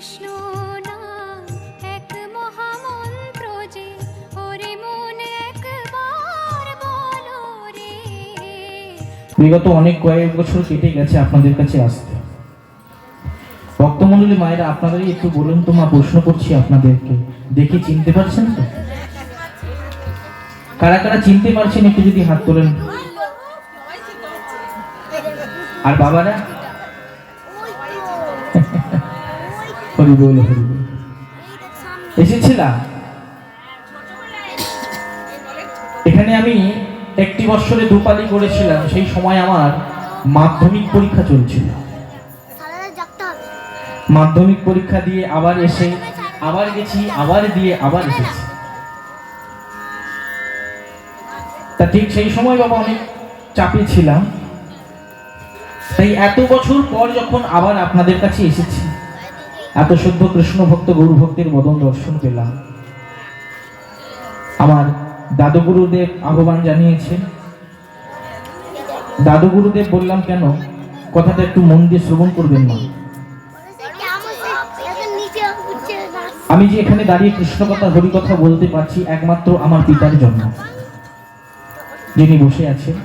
কৃষ্ণ বিগত অনেক কয়েক বছর কেটে গেছে আপনাদের কাছে আসতে। ভক্তমণ্ডলী মায়েরা আপনাদেরই একটু বলুন তো, মা, প্রশ্ন করছি আপনাদেরকে। দেখে চিনতে পারছেন তো? কারা কারা চিনতে পারছেন, একটু যদি হাত তোলেন। আর বাবারা? হরি বল হরি বল এখানে আমি একটি বছরে দুপালি করেছিলাম, সেই সময় আমার মাধ্যমিক পরীক্ষা চলছিল। মাধ্যমিক পরীক্ষা দিয়ে আবার এসে, আবার গেছি, আবার দিয়ে আবার এসেছি। তা ঠিক সেই সময় বাবা অনেক চাপে ছিলাম। তাই এত বছর পর যখন আবার আপনাদের কাছে এসেছি এত শুদ্ধ কৃষ্ণ ভক্ত গৌর ভক্তের বদন দর্শন পেলাম। আমার দাদু গুরুদেব আহ্বান জানিয়েছেন দাদু গুরুদেব বললাম, কেন? কথাটা একটু মন দিয়ে শ্রবণ করবেন না। আমি যে এখানে দাঁড়িয়ে কৃষ্ণ কথা হরি কথা বলতে পারছি একমাত্র আমার পিতার জন্য, যিনি বসে আছেন।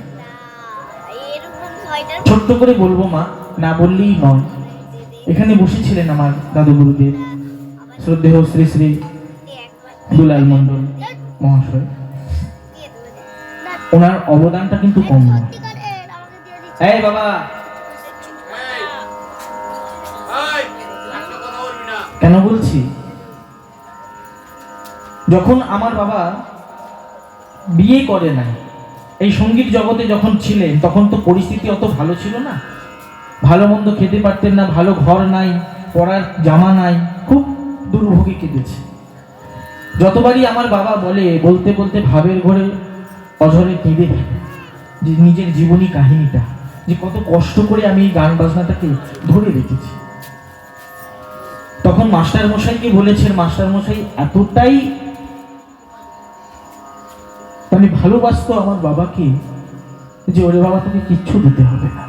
ছোট্ট করে বলব মা, না বললেই নয়। এখানে বসেছিলেন আমার দাদু গুরুদেব। শ্রদ্ধেয় শ্রী শ্রী দুলাল মন্ডল মহাশয়। ওনার অবদানটা কিন্তু কম নয়। এই বাবা! কেন বলছি? যখন আমার বাবা বিয়ে করে নাই, এই সংগীত জগতে যখন ছিলেন, তখন তো পরিস্থিতি অত ভালো ছিল না। ভালো মন্দ খেতে পারতেন না, ভালো ঘর নাই, পড়ার জামা নাই, খুব দুর্ভোগে কেটেছে যতবারই আমার বাবা বলে, বলতে বলতে ভাবের ঘরে অঝরে কেঁদে যে নিজের জীবনী কাহিনীটা, যে কত কষ্ট করে আমি এই গান বাজনাটাকে ধরে রেখেছি। তখন মাস্টার মশাইকে বলেছেন মাস্টার মশাই এতটাই মানে ভালোবাসতো আমার বাবাকে যে ওরে বাবা, তোকে কিচ্ছু দিতে হবে না।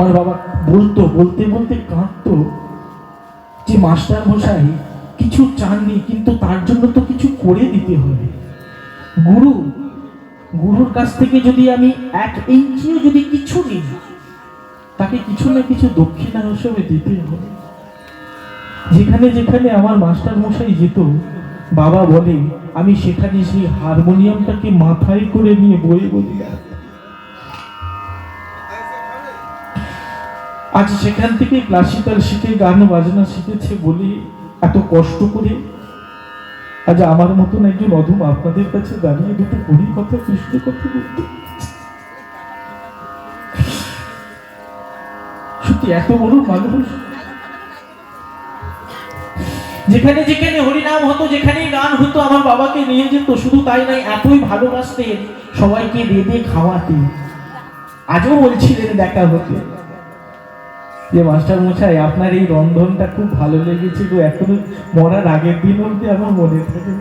আমার বাবা বলতো, বলতে বলতে কাঁদতো যে মাস্টার মশাই, কিছু চাননি, কিন্তু তার জন্য তো কিছু করে দিতে হবে। গুরু, গুরুর কাছ থেকে যদি আমি এক ইঞ্চিও যদি কিছু নিই, তাকে কিছু না কিছু দক্ষিণা হিসেবে দিতে হবে। যেখানে যেখানে আমার মাস্টার মশাই যেত, বাবা বলে, আমি সেখানে সেই হারমোনিয়ামটাকে মাথায় করে নিয়ে বয়ে বলি আজ সেখান থেকে ক্লাসিক্যাল শিখে, গান বাজনা শিখেছে বলে এত কষ্ট করে। আজ আমার মতন একজন অধম আপনাদের কাছে দাঁড়িয়ে দুটো হরি কথা কৃষ্ণ কথা সত্যি এত বড় মানুষ। যেখানে যেখানে হরিনাম হতো, যেখানেই গান হতো, আমার বাবাকে নিয়ে যেত, শুধু তাই নয়, এতই ভালোবাসতেন সবাইকে বেঁধে খাওয়াতেন আজও বলছিলেন দেখা হতে। যে মাস্টার মশাই আপনার এই রন্ধনটা খুব ভালো লেগেছে গো এখনও মরার আগের দিন অব্দি আমার মনে থাকে।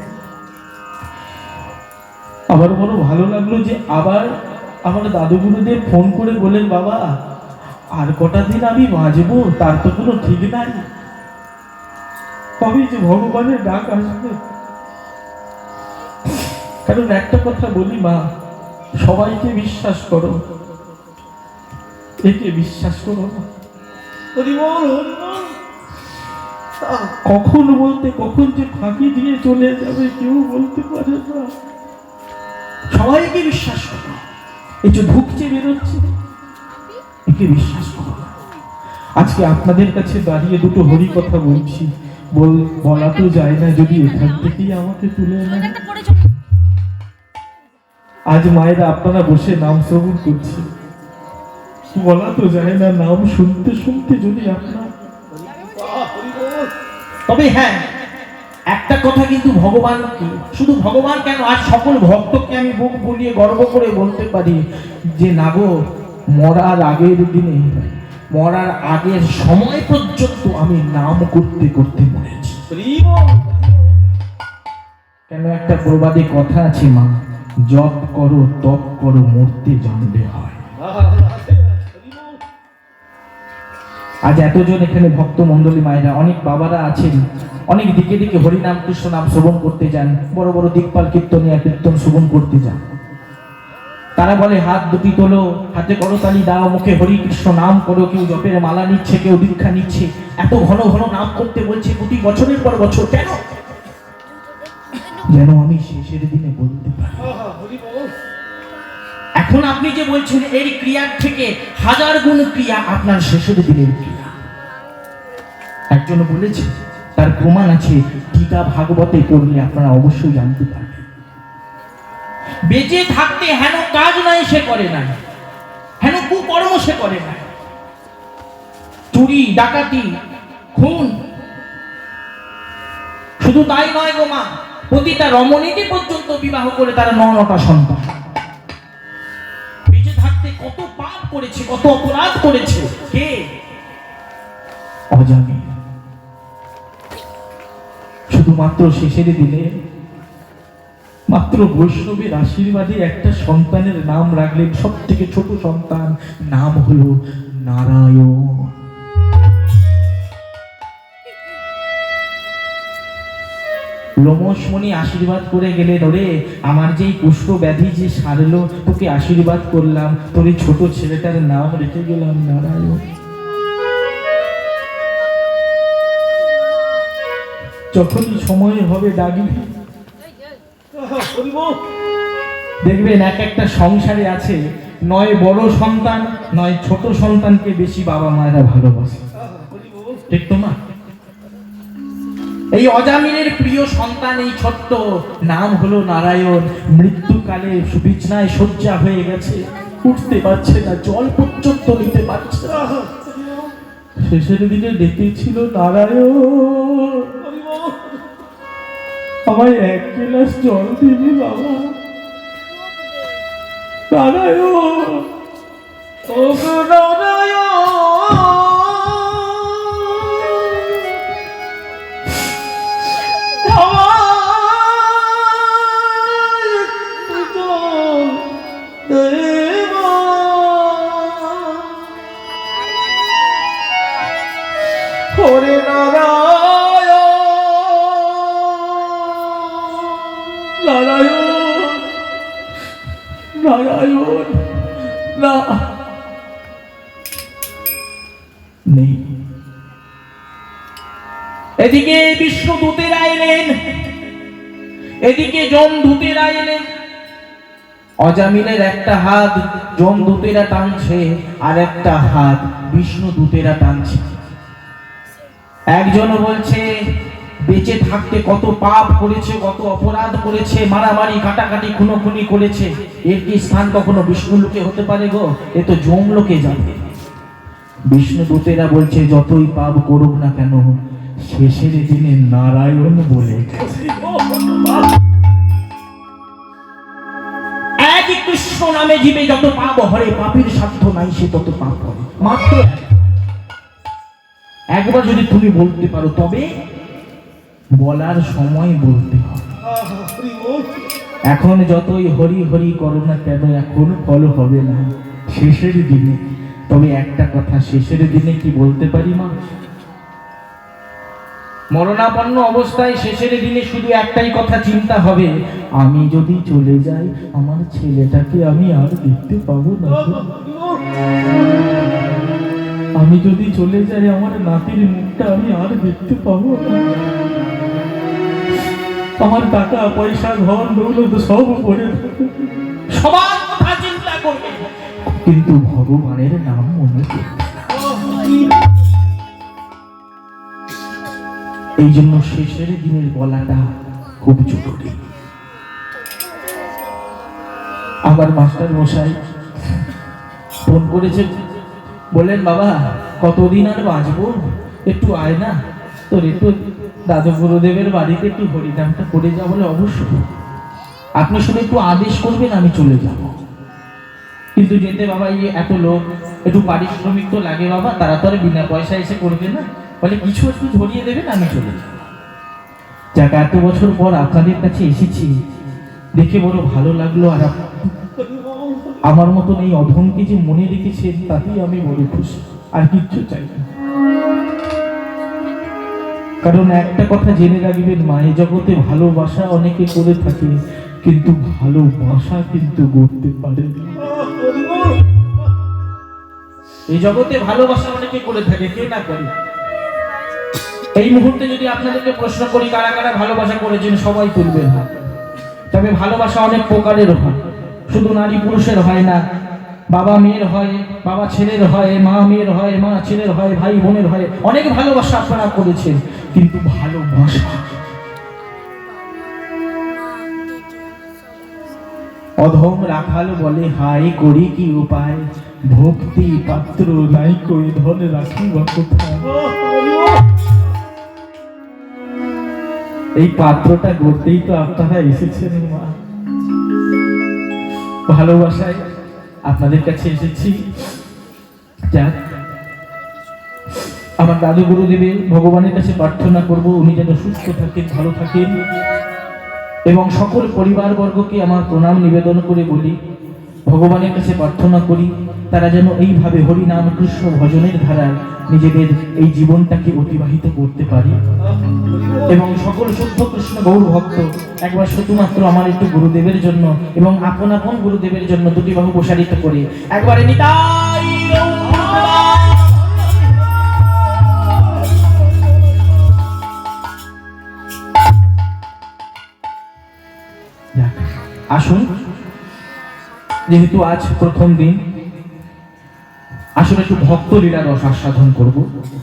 আমার বড় ভালো লাগল যে আবার আমার দাদু ফোন করে বলেন, বাবা, আর কটা দিন আমি বাঁচবো, তার তো কোনো ঠিক নাই। কবে যে ভগবানের ডাক আসবে। কারণ একটা কথা বলি, মা, সবাইকে বিশ্বাস করো। একে বিশ্বাস করো না। কখন বলতে কখন যে ফাঁকি দিয়ে চলে যাবে কেউ বলতে পারে না। সবাইকে বিশ্বাস করো। এই যে ঢুকছে বেরোচ্ছে একে বিশ্বাস করো আজকে আপনাদের কাছে দাঁড়িয়ে দুটো হরি কথা বলছি। বল বলা তো যায় না যদি এখান থেকেই আমাকে তুলে আজ মায়েরা আপনারা বসে নাম শ্রবণ করছে। বলা তো যায় না নাম শুনতে শুনতে যদি আপনার তবে হ্যাঁ একটা কথা কিন্তু ভগবানকে শুধু ভগবান কেন? আর সকল ভক্তকে আমি বুক বুলিয়ে গর্ব করে বলতে পারি যে নাগো মরার আগের দিনে মরার আগের সময় পর্যন্ত আমি নাম করতে করতে মরেছি। কেন একটা প্রবাদে কথা আছে মা? জপ করো তপ করো মূর্তি জানলে হয়। আজ এতজন এখানে ভক্ত মণ্ডলী মায়েরা, অনেক বাবারা আছেন। অনেক দিকে দিকে হরিনাম কৃষ্ণ নাম শ্রবণ করতে যান, বড় বড় দিকপাল কীর্তনিয়া কীর্তন শ্রবণ করতে যান। তারা বলে, হাত দুটি তোলো, হাতে করতালি দাও, মুখে হরি কৃষ্ণ নাম করো, কেউ জপের মালা নিচ্ছে, কেউ দীক্ষা নিচ্ছে। এত ঘন ঘন নাম করতে বলছে প্রতি বছরের পর বছর, কেন? যেন আমি শেষের দিনে বলতে পারি। এখন আপনি যে বলছেন এই ক্রিয়ার থেকে হাজার গুণ ক্রিয়া আপনার শেষের দিনের একজন বলেছে, তার প্রমাণ আছে টিকা ভাগবতে পড়লে আপনারা অবশ্যই জানতে পারবেন। বেঁচে থাকতে হেন কাজ নয় সে করে না হেন কুকর্ম সে করে না চুরি, ডাকাতি, খুন। শুধু তাই নয় গো মা প্রতিটা রমণীকে পর্যন্ত বিবাহ করে তারা ন নটা সন্তান। বেঁচে থাকতে কত পাপ করেছে, কত অপরাধ করেছে, কে? অজামি শুধুমাত্র শেষের দিনে। মাত্র বৈষ্ণবের আশীর্বাদে একটা সন্তানের নাম রাখলেন সব থেকে ছোট সন্তান নাম হলো নারায়ণ। লোমসমণি আশীর্বাদ করে গেলে ওরে, আমার যেই কুষ্ঠ ব্যাধি যে সারলো, তোকে আশীর্বাদ করলাম, তোর ছোট ছেলেটার নাম রেখে গেলাম নারায়ণ। যখনই সময় হবে ডাকবি। দেখবেন এক একটা সংসারে আছে, নয় বড় সন্তান, নয় ছোট সন্তানকে বেশি বাবা মায়েরা ভালোবাসে। ঠিক তো মা এই অজামিনের প্রিয় সন্তান, এই ছোট্ট, নাম হলো নারায়ণ। মৃত্যুকালে বিছনায় শয্যা হয়ে গেছে, উঠতে পারছে না, জল পর্যন্ত নিতে পারছে না। শেষের দিনে ডেকেছিল নারায়ণ। আমায় এক গ্লাস জল দিবি বাবা নারায়ণ ও গো নারায়ণ, আমায় একটু জল দে মা। হরে নারায়ণ নারায়ণ, না। নেই। এদিকে বিষ্ণুদূতেরা এলেন, এদিকে যমদূতেরা এলেন। অজামিলের একটা হাত যমদূতেরা টানছে, আর একটা হাত বিষ্ণু দূতেরা টানছে। একজন বলছে বেঁচে থাকতে কত পাপ করেছে, কত অপরাধ করেছে, মারামারি, কাটাকাটি, খুনোখুনি করেছে। এর কি স্থান কখনো বিষ্ণু লোকে হতে পারে গো? এ তো জম লোকে যাবে বিষ্ণু দূতেরা বলছে, যতই পাপ করুক না কেন, শেষের দিনে নারায়ণ বলে একই কৃষ্ণ নামে জীবে যত পাপ হরে, পাপের সাধ্য নাই, সে তত পাপ করে। মাত্র একবার যদি তুমি বলতে পারো, তবে বলার সময় বলতে এখন যতই হরি হরি করো না কেন, এখন ফল হবে না শেষের দিনে। তবে একটা কথা, শেষের দিনে কি বলতে পারি মা? মরণাপন্ন অবস্থায় শেষের দিনে শুধু একটাই কথা চিন্তা হবে, আমি যদি চলে যাই, আমার ছেলেটাকে আমি আর দেখতে পাবো না। আমি যদি চলে যাই আমার নাতির মুখটা আমি আর দেখতে পাবো আমার টাকা পয়সা ঘর দৌলত সব পড়ে সবার কথা চিন্তা করবে। কিন্তু ভগবানের নাম মনে এই জন্য শেষের দিনের বলাটা খুব জরুরি। আমার মাস্টার মশাই ফোন করেছে বললেন, বাবা, কতদিন আর বাঁচবো? একটু আয় না। তোর একটু দাদু গুরুদেবের বাড়িতে একটু হরিনামটা করে যা বলে অবশ্যই। আপনি শুধু একটু আদেশ করবেন, আমি চলে যাব। কিন্তু যেতে বাবা, এই এত লোক, একটু পারিশ্রমিক তো লাগে বাবা, তারা তো আর বিনা পয়সা এসে করবে না। বলে, কিছু একটু ধরিয়ে দেবেন, আমি চলে যাব। যাক এত বছর পর আপনাদের কাছে এসেছি। দেখে বড় ভালো লাগল, আর আমার মতন এই অধমকে যে মনে রেখেছেন তাতেই আমি বড় খুশি। আর কিচ্ছু চাই না। কারণ একটা কথা জেনে রাখবেন মা এই জগতে ভালোবাসা অনেকে করে থাকে, কিন্তু ভালোবাসা কিন্তু করতে পারে এই জগতে ভালোবাসা অনেকে করে থাকে, কে না করে? এই মুহূর্তে যদি আপনাদেরকে প্রশ্ন করি, কারা কারা ভালোবাসা করেছেন, সবাই তুলবেন। তবে ভালোবাসা অনেক প্রকারের হয়। শুধু নারী পুরুষের হয় না। বাবা মেয়ের হয়, বাবা ছেলের হয়, মা মেয়ের হয়, মা ছেলের হয়, ভাই বোনের হয়। অনেক ভালোবাসা আপনারা করেছেন, কিন্তু ভালোবাসা। অধম রাখাল বলে হাই করি কি উপায়? ভক্তি পাত্র নাই কই ধন রাখি এই পাত্রটা গড়তেই তো আপনারা এসেছেন, মা। ভালোবাসায় আপনাদের কাছে এসেছি। যাক আমার দাদু গুরুদেবের ভগবানের কাছে প্রার্থনা করব, উনি যেন সুস্থ থাকেন, ভালো থাকেন। এবং সকল পরিবারবর্গকে আমার প্রণাম নিবেদন করে বলি। ভগবানের কাছে প্রার্থনা করি, তারা যেন এইভাবে হরিনাম কৃষ্ণ ভজনের ধারায় নিজেদের এই জীবনটাকে অতিবাহিত করতে পারি। এবং সকল শুদ্ধ কৃষ্ণ গৌর ভক্ত, একবার শুধুমাত্র আমার একটু গুরুদেবের জন্য এবং আপন আপন গুরুদেবের জন্য দুটি বাহু প্রসারিত করে, একবারে নিতাই আসুন যেহেতু আজ প্রথম দিন, আসলে একটু ভক্ত লীলা রস আস্বাদন করব।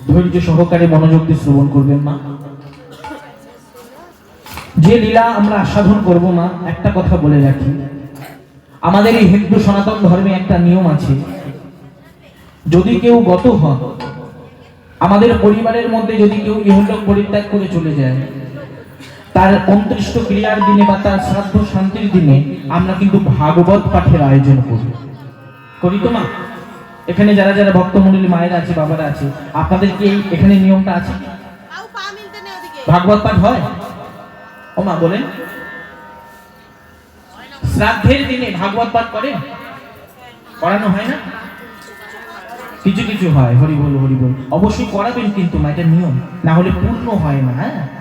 ধৈর্য সহকারে মনোযোগ দিয়ে শ্রবণ করবেন মা। যে লীলা আমরা আস্বাদন করব মা, একটা কথা বলে রাখি। আমাদের এই হিন্দু সনাতন ধর্মে একটা নিয়ম আছে, যদি কেউ গত হন, আমাদের পরিবারের মধ্যে যদি কেউ ইহলোক পরিত্যাগ করে চলে যায় তার অন্তৃষ্ট ক্রিয়ার দিনে বা তার শ্রাদ্ধ শান্তির দিনে আমরা কিন্তু ভাগবত পাঠের আয়োজন করি। করি তো মা? এখানে যারা যারা ভক্তমণ্ডলী মায়েরা আছে বাবারা আছে আপনাদের কি এই এখানে নিয়মটা আছে? ভাগবত পাঠ হয়? ও মা বলেন। শ্রাদ্ধের দিনে ভাগবত পাঠ করে? করানো হয় না? কিছু কিছু হয় হরি বল হরি বল। অবশ্যই করাবেন কিন্তু মা এটা নিয়ম। না হলে পূর্ণ হয় না হ্যাঁ?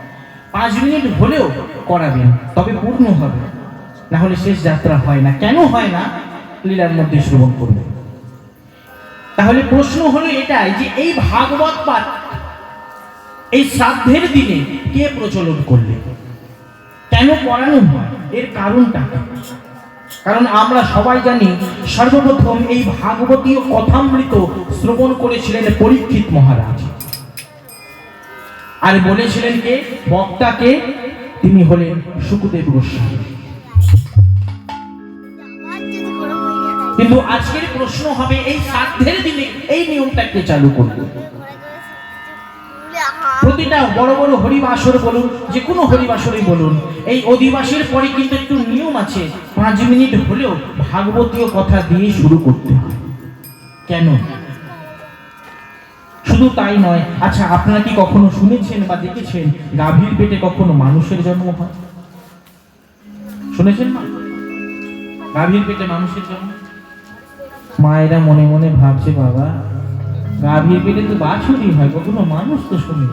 পাঁচ মিনিট হলেও করাবেন তবে পূর্ণ হবে। না হলে শেষ যাত্রা হয় না। কেন হয় না? লীলার মধ্যে শ্রবণ করবেন তাহলে প্রশ্ন হলো এটাই যে এই ভাগবত পাঠ এই শ্রাদ্ধের দিনে কে প্রচলন করলে? কেন পড়ানো হয়? এর কারণটা কারণ আমরা সবাই জানি, সর্বপ্রথম এই ভাগবতীয় কথামৃত শ্রবণ করেছিলেন পরীক্ষিত মহারাজ। আর বলেছিলেন কে? বক্তাকে তিনি হলেন সুখদেব গোস্বামী। কিন্তু আজকের প্রশ্ন হবে, এই শ্রাদ্ধের দিনে এই নিয়মটাকে চালু করবে? প্রতিটা বড় বড় হরিবাসর বলুন, যে কোনো হরিবাসরই বলুন, এই অধিবাসের পরে কিন্তু একটু নিয়ম আছে, পাঁচ মিনিট হলেও ভাগবতীয় কথা দিয়ে শুরু করতে হয়। কেন? শুধু তাই নয়। আচ্ছা আপনারা কি কখনো শুনেছেন বা দেখেছেন গাভীর পেটে কখনো মানুষের জন্ম হয়? শুনেছেন না গাভীর পেটে মানুষের জন্ম? মায়েরা মনে মনে ভাবছে, বাবা, গাভীর পেটে তো বাছুরই হয়, কখনো মানুষ তো শুনি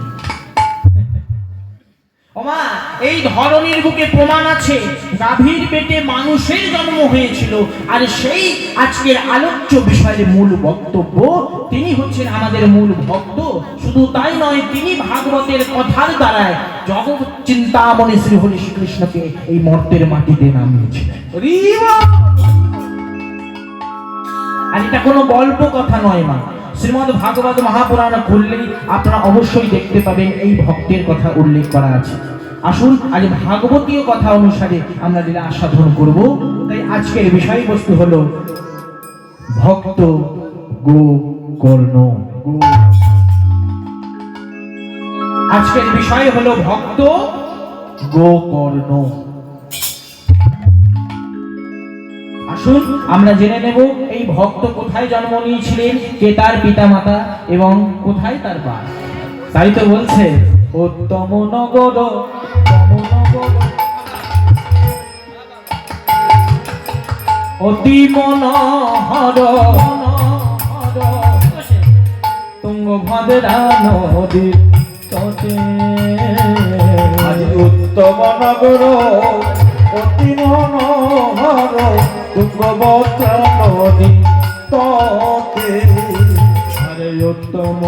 ওমা এই ধরনের বুকে প্রমাণ আছে। গাভীর পেটে মানুষের জন্ম হয়েছিল। আর সেই আজকের আলোচ্য বিষয়ের মূল বক্তব্য তিনি হচ্ছেন আমাদের মূল ভক্ত। শুধু তাই নয় তিনি ভাগবতের কথার দ্বারায় জগৎ চিন্তামণি শ্রী হরি শ্রীকৃষ্ণকে এই মর্তের মাটিতে নামিয়েছিলেন। আর এটা কোনো গল্প কথা নয় মা। শ্রীমদ ভাগবত মহাপুরাণ খুললেই আপনারা অবশ্যই দেখতে পাবেন এই ভক্তের কথা উল্লেখ করা আছে। আসুন, আজ ভাগবতীয় কথা অনুসারে আমরা লীলা আস্বাদন করব। তাই আজকের বিষয়বস্তু হলো ভক্ত গো কর্ণ আজকের বিষয় হলো ভক্ত গো কর্ণ আসুন, আমরা জেনে নেব এই ভক্ত কোথায় জন্ম নিয়েছিলেন, কে তার পিতা মাতা এবং কোথায় তার বাস তাই তো বলছে উত্তম নগর উত্তম নগর অতি মনোহর মনোহর। তুঙ্গভদ্রা নদীর তটে উত্তম নগর অতি মনোহর তুঙ্গভদ্রা নদী ততে আরে উত্তম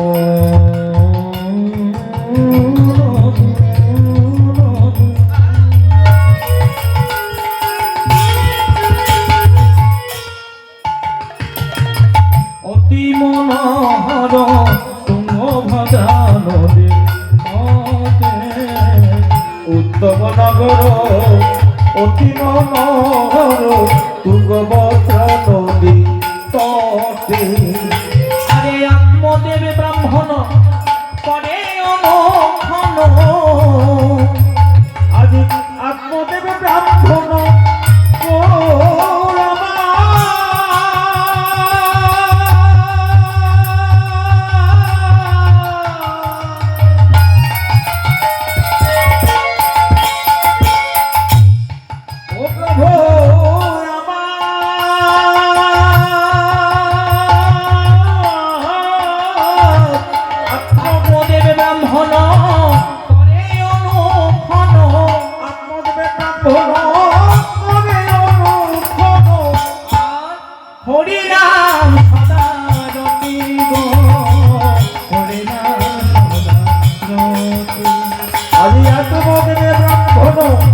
আত্মদেবে ব্রাহ্মণ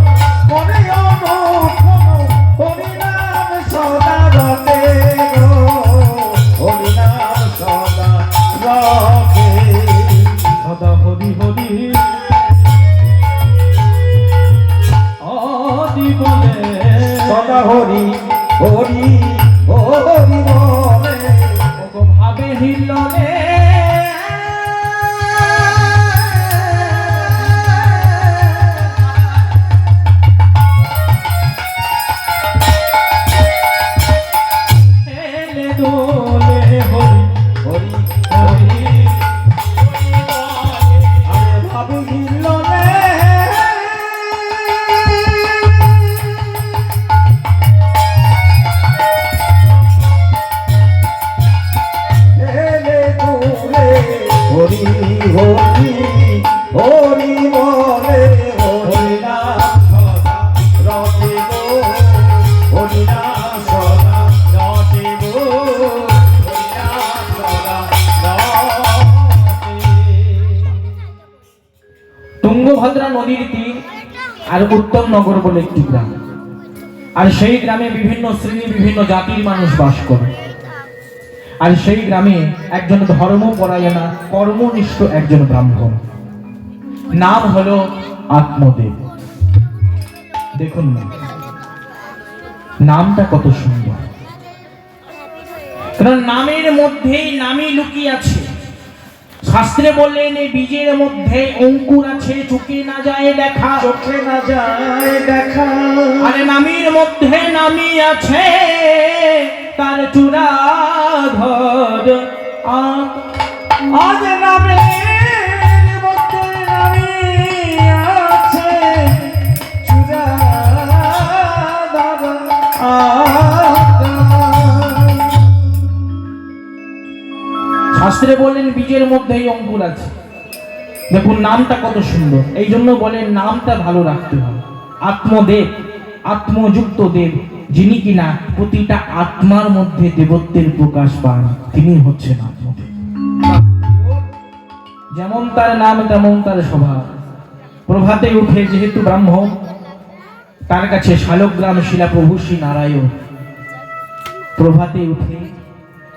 নগর বলে একটি গ্রাম। আর সেই গ্রামে বিভিন্ন শ্রেণি বিভিন্ন জাতির মানুষ বাস করে। আর সেই গ্রামে একজন ধর্মপরায়ণা কর্মনিষ্ঠ একজন ব্রাহ্মণ। নাম হলো আত্মদেব। দেখুন না। নামটা কত সুন্দর। কারণ নামের মধ্যেই নামই লুকিয়ে আছে। শাস্ত্রে বললেন এই বীজের মধ্যে অঙ্কুর আছে চুকে না যায় দেখা। চোখে না যায় দেখা। আরে নামির মধ্যে নামি আছে তার চূড়া ধর আজ নামে মধ্যে শাস্ত্রে বললেন বীজের মধ্যেই অঙ্কুর আছে। দেখুন, নামটা কত সুন্দর। এই জন্য বলেন নামটা ভালো রাখতে হবে। আত্মদেব, আত্মযুক্ত দেব, যিনি কিনা প্রতিটা আত্মার মধ্যে দেবত্বের প্রকাশ পান, তিনি হচ্ছেন আত্মদেব। যেমন তার নাম, তেমন তার স্বভাব। প্রভাতে উঠে যেহেতু ব্রাহ্মণ, তার কাছে শালগ্রাম শিলা প্রভু শ্রী নারায়ণ। প্রভাতে উঠে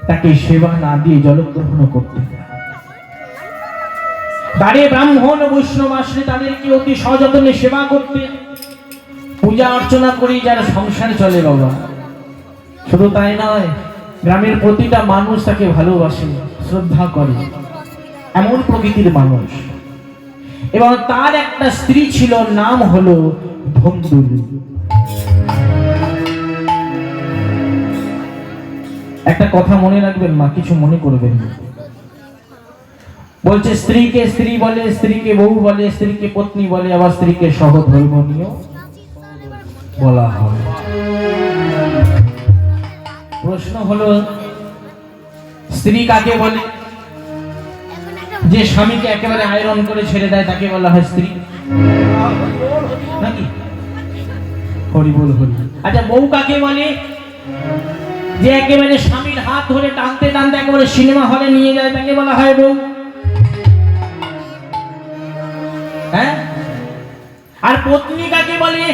তাকে সেবা না দিয়ে জলগ্রহণ করতে দাঁড়িয়ে ব্রাহ্মণ বৈষ্ণব আসলে তাদেরকে অতি সযত্নে সেবা করতে। পূজা অর্চনা করি যার সংসার চলে বাবা। শুধু তাই নয়, গ্রামের প্রতিটা মানুষ তাকে ভালোবাসে, শ্রদ্ধা করে। এমন প্রকৃতির মানুষ। এবং তার একটা স্ত্রী ছিল, নাম হলো ধন্দুলি একটা কথা মনে রাখবেন, মা, কিছু মনে করবেন বলছে, স্ত্রীকে স্ত্রী বলে, স্ত্রীকে বউ বলে, স্ত্রীকে পত্নী বলে, আবার স্ত্রীকে সহধর্মনীয় বলা হয়। প্রশ্ন হলো, স্ত্রী কাকে বলে? যে স্বামীকে একেবারে আয়রন করে ছেড়ে দেয়, তাকে বলা হয় স্ত্রী। নাকি? হরি বল, হরি। আচ্ছা বউ কাকে বলে? যে একেবারে স্বামীর হাত ধরে টানতে টানতে একেবারে সিনেমা হলে নিয়ে যায়, তাকে বলা হয় বউ। হ্যাঁ? আর পত্নী কাকে বলে?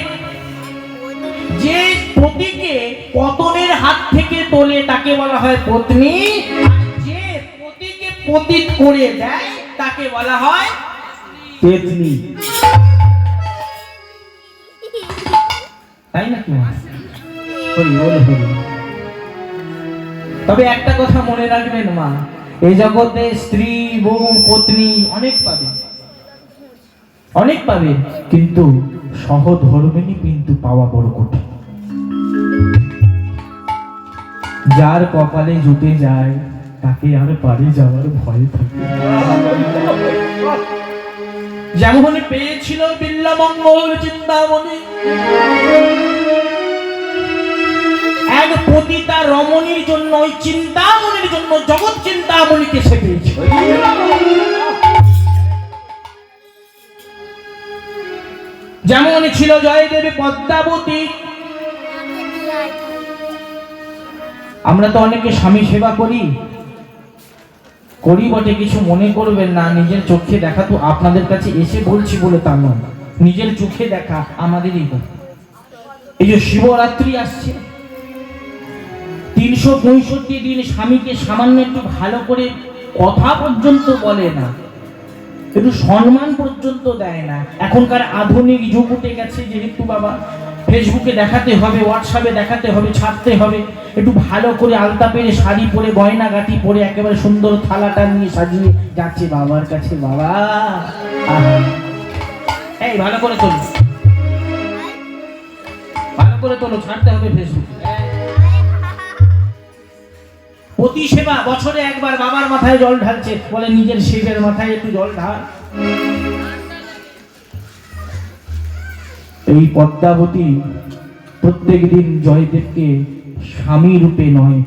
যে পতিকে পতনের হাত থেকে তোলে, তাকে বলা হয় পত্নী। যে পতিকে পতিত করে দেয়, তাকে বলা হয় পেতনি। তাই নাকি মা? হরি হরি তবে একটা কথা মনে রাখবেন মা এই জগতে স্ত্রী, বউ, পত্নী অনেক পাবে। অনেক পাবে, কিন্তু সহধর্মিনী কিন্তু পাওয়া বড় কঠিন। যার কপালে জুটে যায়, তাকে আর পারে যাওয়ার ভয় থাকে। যেমন পেয়েছিল বিল্লামঙ্গল, চিন্তামণি। এক পতিতা রমণীর জন্য, ওই চিন্তামণির জন্য, জগৎ চিন্তামণিকে সে যেমন ছিল জয়দেবী পদ্মাবতী। আমরা তো অনেকে স্বামী সেবা করি। করি বটে, কিছু মনে করবেন না, নিজের চোখে দেখা তো আপনাদের কাছে এসে বলছি বলে তা নয়। নিজের চোখে দেখা আমাদেরই এই যে শিবরাত্রি আসছে তিনশো পঁয়ষট্টি দিন স্বামীকে সামান্য একটু ভালো করে কথা পর্যন্ত বলে না। একটু সম্মান পর্যন্ত দেয় না। এখনকার আধুনিক যুগ উঠে গেছে যেহেতু বাবা, ফেসবুকে দেখাতে হবে, হোয়াটসঅ্যাপে দেখাতে হবে, ছাড়তে হবে। একটু ভালো করে আলতা পেরে শাড়ি পরে গয়না গাটি পরে, একেবারে সুন্দর থালাটা নিয়ে সাজিয়ে যাচ্ছে বাবার কাছে। বাবা। এই, ভালো করে তোলো। ভালো করে তোলো, ছাড়তে হবে ফেসবুকে। প্রতি সেবা বছরে একবার বাবার মাথায় জল ঢালছে। বলে, নিজের শিবের মাথায় একটু জল ঢাল। এই পদ্মাবতী প্রত্যেক দিন জয়দেবকে স্বামী রূপে নয়,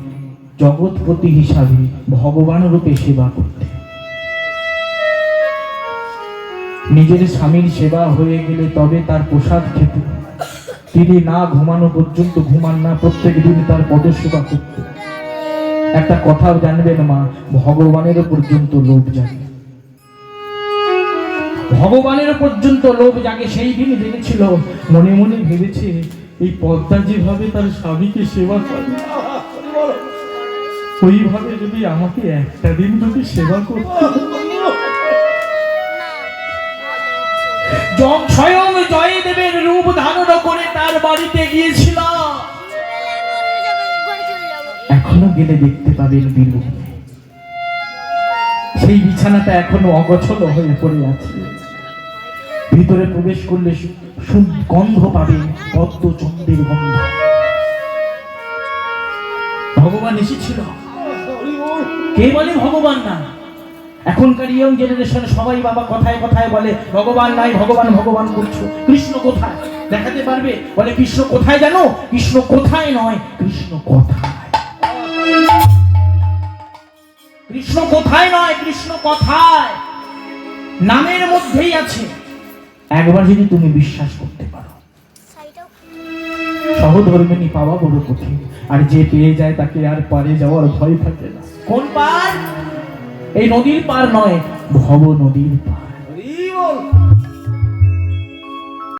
জগৎপতি হিসাবে ভগবান রূপে সেবা করতে। নিজের স্বামীর সেবা হয়ে গেলে তবে তার প্রসাদ খেতে। তিনি না ঘুমানো পর্যন্ত ঘুমান না, প্রত্যেক দিন তার পদসেবা করতে। একটা কথাও জানবেন মা, ভগবানের পর্যন্ত লোভ জাগে। ভগবানের পর্যন্ত লোভ জাগে, সেই দিন ভেবেছিল, মনে মনে ভেবেছে, এই পদ্মা যেভাবে তার স্বামীকে সেবা করে, ওইভাবে যদি আমাকে একটা দিন যদি সেবা করত স্বয়ং জয়দেবের রূপ ধারণ করে তার বাড়িতে গিয়েছিল এখনও গেলে দেখতে পাবেন বীরভূমে সেই বিছানাটা এখনও অগছল হয়ে পড়ে আছে। ভিতরে প্রবেশ করলে গন্ধ পাবে পদ্ম চন্দ্রের গন্ধ। ভগবান এসেছিল। কে বলে ভগবান না? এখনকার ইয়ং জেনারেশন সবাই বাবা কথায় কথায় বলে, ভগবান নাই, ভগবান ভগবান করছ। কৃষ্ণ কোথায়? দেখাতে পারবে? বলে, কৃষ্ণ কোথায় জানো? কৃষ্ণ কোথায় নয়? কৃষ্ণ কোথায়? কৃষ্ণ কোথায় নয়? কৃষ্ণ কথায়। নামের মধ্যেই আছে। একবার যদি তুমি বিশ্বাস করতে পারো। সহধর্মিনী পাওয়া বড় কঠিন। আর যে পেয়ে যায় তাকে আর পারে যাওয়ার ভয় থাকে না। কোন পার? এই নদীর পার নয়, ভব নদীর পার।